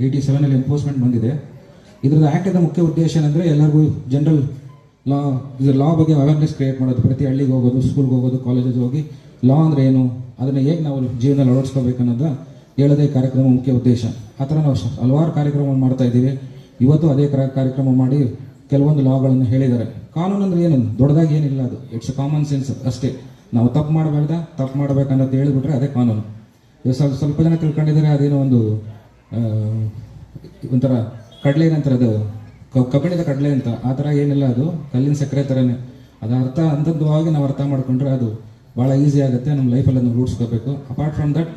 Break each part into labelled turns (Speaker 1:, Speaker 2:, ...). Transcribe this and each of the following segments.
Speaker 1: Eighty ಸೆವೆನಲ್ಲಿ enforcement ಬಂದಿದೆ. ಇದರದ ಆ್ಯಕ್ಟದ ಮುಖ್ಯ ಉದ್ದೇಶ ಏನಂದರೆ ಎಲ್ಲರಿಗೂ ಜನರಲ್ ಲಾ ಇದು ಲಾ ಬಗ್ಗೆ ಅವೇರ್ನೆಸ್ ಕ್ರಿಯೇಟ್ ಮಾಡೋದು. ಪ್ರತಿ ಹಳ್ಳಿಗೆ ಹೋಗೋದು ಸ್ಕೂಲ್ಗೆ ಹೋಗೋದು ಕಾಲೇಜಸ್ ಹೋಗಿ ಲಾ ಅಂದರೆ ಏನು, ಅದನ್ನು ಹೇಗೆ ನಾವು ಜೀವನದಲ್ಲಿ ಅಳವಡಿಸ್ಕೋಬೇಕು ಅನ್ನೋದು ಹೇಳೋದೇ ಕಾರ್ಯಕ್ರಮ ಮುಖ್ಯ ಉದ್ದೇಶ. ಆ ಥರ ನಾವು ಹಲವಾರು ಕಾರ್ಯಕ್ರಮವನ್ನು ಮಾಡ್ತಾ ಇದ್ದೀವಿ. ಇವತ್ತು ಅದೇ ಕರ- ಕಾರ್ಯಕ್ರಮ ಮಾಡಿ ಕೆಲವೊಂದು ಲಾಗಳನ್ನು ಹೇಳಿದ್ದಾರೆ. ಕಾನೂನು ಅಂದ್ರೆ ಏನು? ದೊಡ್ಡದಾಗಿ ಏನಿಲ್ಲ ಅದು. ಇಟ್ಸ್ ಕಾಮನ್ ಸೆನ್ಸ್ ಅಷ್ಟೇ. ನಾವು ತಪ್ಪು ಮಾಡಬಾರ್ದ, ತಪ್ಪು ಮಾಡಬೇಕನ್ನೋದು ಹೇಳಿಬಿಟ್ರೆ ಅದೇ ಕಾನೂನು. ಸ್ವಲ್ಪ ಸ್ವಲ್ಪ ಜನ ತಿಳ್ಕೊಂಡಿದ್ದಾರೆ, ಅದೇನೋ ಒಂದು ಒಂಥರ ಕಡಲೆ ಏನಂತಾರೆ ಅದು ಕಬ್ಬಿಣದ ಕಡಲೆ ಅಂತ, ಆ ಥರ ಏನಿಲ್ಲ ಅದು, ಕಲ್ಲಿನ ಸಕ್ಕರೆ ಥರನೇ. ಅದು ಅರ್ಥ ಅಂತಂದವಾಗಿ ನಾವು ಅರ್ಥ ಮಾಡ್ಕೊಂಡ್ರೆ ಅದು ಭಾಳ ಈಸಿ ಆಗುತ್ತೆ, ನಮ್ಮ ಲೈಫಲ್ಲಿ ಅದನ್ನು ರೂಢಿಸ್ಕೋಬೇಕು. ಅಪಾರ್ಟ್ ಫ್ರಮ್ ದಟ್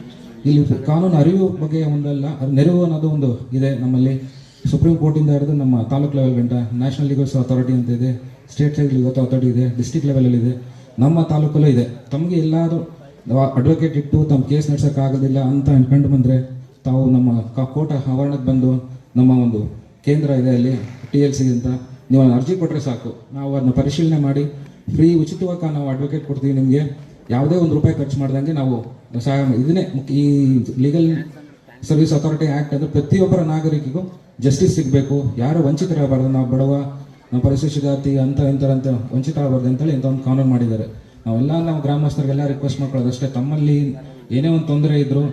Speaker 1: ಇಲ್ಲಿ ಕಾನೂನು ಅರಿವು ಬಗ್ಗೆ ಒಂದಲ್ಲ, ಅದು ನೆರವು ಅನ್ನೋದು ಒಂದು ಇದೆ ನಮ್ಮಲ್ಲಿ. ಸುಪ್ರೀಂ ಕೋರ್ಟಿಂದ ಹಿಡಿದು ನಮ್ಮ ತಾಲೂಕು ಲೆವೆಲ್ ಗಂಟ ನ್ಯಾಷನಲ್ ಲೀಗಲ್ಸ್ ಅಥಾರಿಟಿ ಅಂತ ಇದೆ ಸ್ಟೇಟ್ ಲೀಗಲ್ ಅಥಾರಿಟಿ ಇದೆ ಡಿಸ್ಟಿಕ್ ಲೆವೆಲಲ್ಲಿ ಇದೆ, ನಮ್ಮ ತಾಲೂಕಲ್ಲೂ ಇದೆ. ತಮಗೆ ಎಲ್ಲಾದರೂ ಅಡ್ವೊಕೇಟ್ ಇಟ್ಟು ತಮ್ಮ ಕೇಸ್ ನಡೆಸೋಕ್ಕಾಗೋದಿಲ್ಲ ಅಂತ ಅನ್ಕೊಂಡು ಬಂದರೆ ತಾವು ನಮ್ಮ ಕೋಟ ಆವರಣಕ್ಕೆ ಬಂದು ನಮ್ಮ ಒಂದು ಕೇಂದ್ರ ಇದೆ ಅಲ್ಲಿ ಟಿ ಎಲ್ ಸಿ ಅಂತ ನೀವು ಅರ್ಜಿ ಕೊಟ್ಟರೆ ಸಾಕು. ನಾವು ಅದನ್ನ ಪರಿಶೀಲನೆ ಮಾಡಿ ಫ್ರೀ ಉಚಿತವಾಗಿ ನಾವು ಅಡ್ವೊಕೇಟ್ ಕೊಡ್ತೀವಿ ನಿಮಗೆ. ಯಾವುದೇ ಒಂದು ರೂಪಾಯಿ ಖರ್ಚು ಮಾಡ್ದಂಗೆ ನಾವು ಸಹಾಯ ಇದನ್ನೇ ಈ ಲೀಗಲ್ ಸರ್ವಿಸ್ ಅಥಾರಿಟಿ ಆ್ಯಕ್ಟ್ ಅಂದರೆ ಪ್ರತಿಯೊಬ್ಬರ ನಾಗರಿಕಿಗೂ ಜಸ್ಟಿಸ್ ಸಿಗಬೇಕು. ಯಾರು ವಂಚಿತರಾಗಬಾರ್ದು, ನಾವು ಬಡವ, ನಾವು ಪರಿಶಿಷ್ಟ ಜಾತಿ ಅಂತ ಇಂಥ ಅಂತ ವಂಚಿತರಾಗಬಾರ್ದು ಅಂತೇಳಿ ಇಂಥ ಒಂದು ಕಾನೂನು ಮಾಡಿದ್ದಾರೆ. ನಾವೆಲ್ಲ, ನಾವು ಗ್ರಾಮಸ್ಥರಿಗೆಲ್ಲ ರಿಕ್ವೆಸ್ಟ್ ಮಾಡ್ಕೊಳ್ಳೋದು ಅಷ್ಟೇ. ತಮ್ಮಲ್ಲಿ ಏನೇ ಒಂದು ತೊಂದರೆ ಇದ್ದರೂ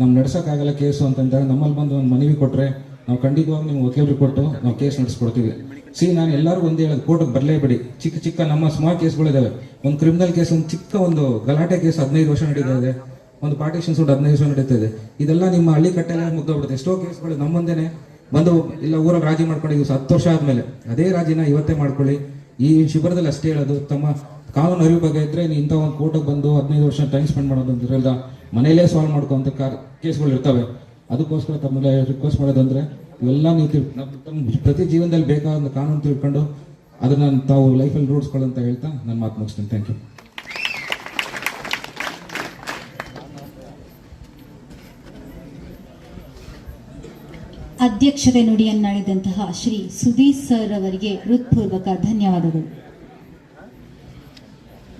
Speaker 1: ನಾವು ನಡ್ಸೋಕ್ಕಾಗಲ್ಲ ಕೇಸು ಅಂತಂದಾಗ ನಮ್ಮಲ್ಲಿ ಬಂದು ಒಂದು ಮನವಿ ಕೊಟ್ಟರೆ ನಾವು ಖಂಡಿತವಾಗಿ ನೀವು ವಕೀಲರಿಗೆ ಕೊಟ್ಟು ನಾವು ಕೇಸ್ ನಡೆಸ್ಕೊಡ್ತೀವಿ. ಸಿ, ನಾನು ಎಲ್ಲರೂ ಒಂದು ಹೇಳೋದು, ಕೋರ್ಟಿಗೆ ಬರಲೇಬೇಡಿ ಚಿಕ್ಕ ಚಿಕ್ಕ ನಮ್ಮ ಸ್ಮಾಲ್ ಕೇಸ್ಗಳಿದ್ದಾವೆ ಒಂದು ಕ್ರಿಮಿನಲ್ ಕೇಸ್, ಒಂದು ಚಿಕ್ಕ ಒಂದು ಗಲಾಟೆ ಕೇಸ್ ಹದಿನೈದು ವರ್ಷ ನಡೀತಾ ಒಂದು ಪಾರ್ಟಿಷನ್ ಸೂಟ್ ಹದಿನೈದು ವರ್ಷ ನಡೀತಾ ಇದೆ. ಇದೆಲ್ಲ ನಿಮ್ಮ ಹಳ್ಳಿ ಕಟ್ಟೆಲ್ಲ ಮುಗ್ದೋಗ್ಬಿಡುತ್ತೆ. ಎಷ್ಟೋ ಕೇಸ್ಗಳು ನಮ್ಮಂದೇನೆ ಮುಂದೆನೆ ಬಂದು ಇಲ್ಲ ಊರಾಗ ರಾಜಿ ಮಾಡ್ಕೊಂಡಿದ್ದೀವಿ. ಹತ್ತು ವರ್ಷ ಆದಮೇಲೆ. ಅದೇ ರಾಜಿನ ಇವತ್ತೇ ಮಾಡ್ಕೊಳ್ಳಿ. ಈ ಶಿಬಿರದಲ್ಲಿ ಅಷ್ಟೇ ಹೇಳೋದು. ತಮ್ಮ ಕಾನೂನು ಅರಿವು ಬಗ್ಗೆ ಇದ್ರೆ ನೀನು ಇಂಥ ಒಂದು ಕೋರ್ಟಿಗೆ ಬಂದು ಹದಿನೈದು ವರ್ಷ ಟೈಮ್ ಸ್ಪೆಂಡ್ ಮಾಡೋದಂತಿರಲ್ಲ ಮನೆಯಲ್ಲೇ ಸಾಲ್ವ್ ಮಾಡ್ಕೊಂತ ಕಾರ್ ಕೇಸ್ಗಳು ಇರ್ತವೆ. ಅದಕ್ಕೋಸ್ಕರ ತಮ್ಮಲ್ಲಿ ರಿಕ್ವೆಸ್ಟ್ ಮಾಡೋದಂದ್ರೆ ಇವೆಲ್ಲ ನೀವು ತಿಳ್ ತಮ್ಮ ಪ್ರತಿ ಜೀವನದಲ್ಲಿ ಬೇಕಾದ ಕಾನೂನು ತಿಳ್ಕೊಂಡು ಅದನ್ನ ತಾವು ಲೈಫಲ್ಲಿ ರೂಢಿಸ್ಕೊಳ್ಳಂತ ಹೇಳ್ತಾ ನಾನು ಮಾತು ಮುಗಿಸ್ತೀನಿ. ಥ್ಯಾಂಕ್ ಯು
Speaker 2: ಅಧ್ಯಕ್ಷತೆ ನುಡಿಯನ್ನಾಡಿದಂತಹ ಶ್ರೀ ಸುಧೀರ್ ಸರ್ ಅವರಿಗೆ ಹೃತ್ಪೂರ್ವಕ ಧನ್ಯವಾದಗಳು.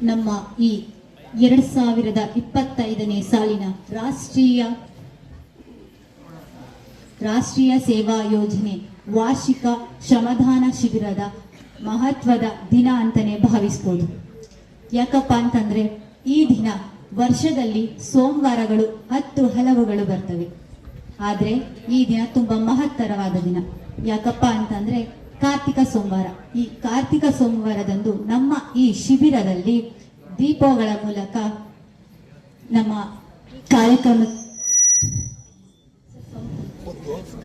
Speaker 2: ನಮ್ಮ ಈ ಎರಡು ಸಾವಿರದ ಇಪ್ಪತ್ತೈದನೇ ಸಾಲಿನ ರಾಷ್ಟ್ರೀಯ ರಾಷ್ಟ್ರೀಯ ಸೇವಾ ಯೋಜನೆ ವಾರ್ಷಿಕ ಶ್ರಮದಾನ ಶಿಬಿರದ ಮಹತ್ವದ ದಿನ ಅಂತಾನೆ ಭಾವಿಸ್ಬೋದು. ಯಾಕಪ್ಪ ಅಂತಂದ್ರೆ ಈ ದಿನ ವರ್ಷದಲ್ಲಿ ಸೋಮವಾರಗಳು ಹತ್ತು ಹಲವುಗಳು ಬರ್ತವೆ. ಆದ್ರೆ ಈ ದಿನ ತುಂಬಾ ಮಹತ್ತರವಾದ ದಿನ. ಯಾಕಪ್ಪ ಅಂತಂದ್ರೆ ಕಾರ್ತಿಕ ಸೋಮವಾರ. ಈ ಕಾರ್ತಿಕ ಸೋಮವಾರದಂದು ನಮ್ಮ ಈ ಶಿಬಿರದಲ್ಲಿ ದೀಪಗಳ ಮೂಲಕ ನಮ್ಮ ಕಾರ್ಯಕ್ರಮ